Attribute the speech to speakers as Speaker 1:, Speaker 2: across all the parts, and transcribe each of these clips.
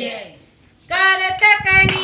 Speaker 1: Yeah.
Speaker 2: Karate Kani.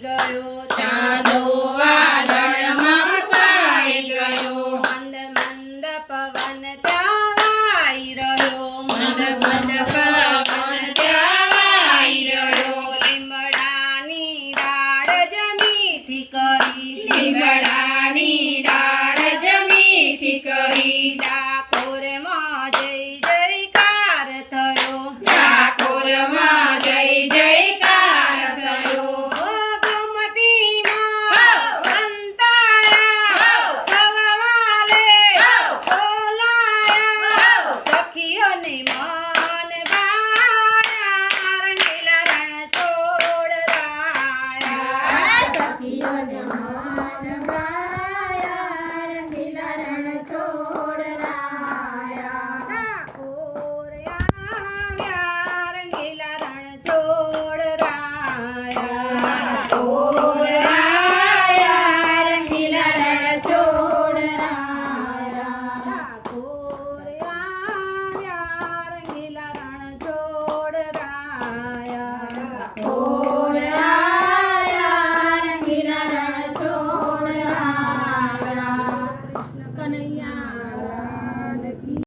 Speaker 2: ચાઈ ગયો. ચાંદો વાદળમાં ચાઈ ગયો. મંદ મંદ પવન ચાવાઈ રહ્યો.
Speaker 1: મંદ મંદ પવન ચાવાઈ રહ્યો.
Speaker 2: લીમડાની ડાળ જમીથી કરી.
Speaker 1: લીમડાની ડાળ જમીથી કરી.
Speaker 2: ડા સખીઓને માન બા